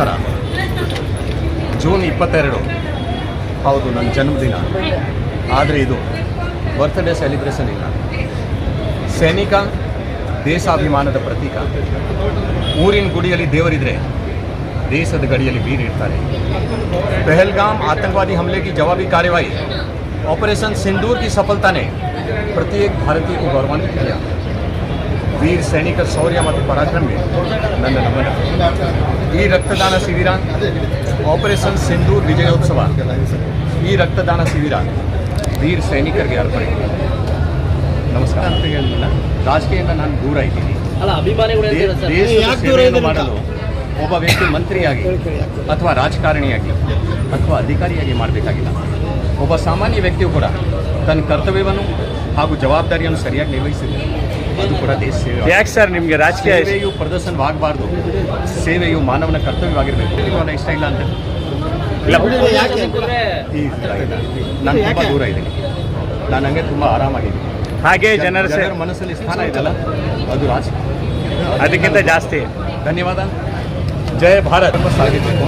ನಮಸ್ಕಾರ ಜೂನ್ ಇಪ್ಪತ್ತೆರಡು ಹೌದು ನನ್ನ ಜನ್ಮದಿನ ಆದರೆ ಇದು ಬರ್ತ್ಡೇ ಸೆಲಿಬ್ರೇಷನ್ ಇಲ್ಲ ಸೈನಿಕ ದೇಶಾಭಿಮಾನದ ಪ್ರತೀಕ ಊರಿನ ಗುಡಿಯಲ್ಲಿ ದೇವರಿದ್ರೆ ದೇಶದ ಗಡಿಯಲ್ಲಿ ವೀರ ಇರ್ತಾರೆ पहलगाम आतंकवादी हमले की जवाबी कार्रवाई ऑपरेशन सिंदूर की सफलता ने प्रत्येक भारतीय को गौरवान्वित किया ವೀರ ಸೈನಿಕ ಶೌರ್ಯ ಮತ್ತು ಪರಾಕ್ರಮಿ. ನನ್ನ ನಮನ. ಈ ರಕ್ತದಾನ ಶಿಬಿರ ಆಪರೇಷನ್ ಸಿಂಧೂರ್ ವಿಜಯೋತ್ಸವ. ಈ ರಕ್ತದಾನ ಶಿಬಿರ ವೀರ ಸೈನಿಕರಿಗೆ ಅರ್ಪಣೆ. ನಮಸ್ಕಾರ. ಅಂತ ಹೇಳಿಲ್ಲ ರಾಜಕೀಯದಿಂದ ನಾನು ದೂರ ಇದ್ದೀನಿ? ಮಾಡಲು ಒಬ್ಬ ವ್ಯಕ್ತಿ ಮಂತ್ರಿಯಾಗಿ ಅಥವಾ ರಾಜಕಾರಣಿಯಾಗಿ ಅಥವಾ ಅಧಿಕಾರಿಯಾಗಿ ಮಾಡಬೇಕಾಗಿಲ್ಲ. ಒಬ್ಬ ಸಾಮಾನ್ಯ ವ್ಯಕ್ತಿಯು ಕೂಡ ತನ್ನ ಕರ್ತವ್ಯವನ್ನು ಹಾಗೂ ಜವಾಬ್ದಾರಿಯನ್ನು ಸರಿಯಾಗಿ ನಿರ್ವಹಿಸಿದೆ. ಅದು ಕೂಡ ದೇಶ ಸೇವೆ ಯಾಕೆ ಸರ್ ನಿಮಗೆ ರಾಜಕೀಯ? ಸೇವೆಯು ಪ್ರದರ್ಶನವಾಗಬಾರ್ದು. ಸೇವೆಯು ಮಾನವನ ಕರ್ತವ್ಯವಾಗಿರಬೇಕು. ಇಷ್ಟ ಇಲ್ಲ ಅಂತ. ಇಲ್ಲ. ನಾನು ತುಂಬ ದೂರ ಇದ್ದೀನಿ. ನಾನು ಹಂಗೆ ತುಂಬ ಆರಾಮಾಗಿದ್ದೀನಿ. ಹಾಗೆ ಜನರ ಮನಸ್ಸಲ್ಲಿ ಸ್ಥಾನ ಇದೆಯಲ್ಲ ಅದು ರಾಜಕೀಯ. ಅದಕ್ಕಿಂತ ಜಾಸ್ತಿ. ಧನ್ಯವಾದ. ಜಯ ಭಾರತ್. ಎಂಬ ಸಾಗಿರಬೇಕು.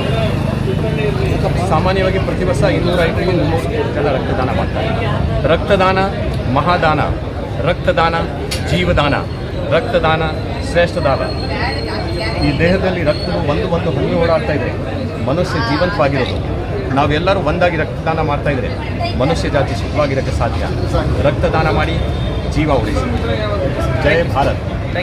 ಸಾಮಾನ್ಯವಾಗಿ ಪ್ರತಿ ವರ್ಷ ಇನ್ನೂರ ಐದರಿಂದ ಮುನ್ನೂರು ಜನ ರಕ್ತದಾನ ಮಾಡ್ತಾರೆ. ರಕ್ತದಾನ ಮಹಾದಾನ, ರಕ್ತದಾನ, ಜೀವದಾನ, ರಕ್ತದಾನ, ಶ್ರೇಷ್ಠದಾನ. ಈ ದೇಹದಲ್ಲಿ ರಕ್ತವು ಒಂದು ಒಂದು ಹಂಗೆ ಓಡಾಡ್ತಾ ಇದೆ. ಮನುಷ್ಯ ಜೀವಂತವಾಗಿರೋದು. ನಾವೆಲ್ಲರೂ ಒಂದಾಗಿ ರಕ್ತದಾನ ಮಾಡ್ತಾ ಇದ್ರೆ ಮನುಷ್ಯ ಜಾತಿ ಸುಖವಾಗಿರೋಕ್ಕೆ ಸಾಧ್ಯ. ರಕ್ತದಾನ ಮಾಡಿ ಜೀವ ಉಳಿಸಿ. ಜಯ ಭಾರತ್.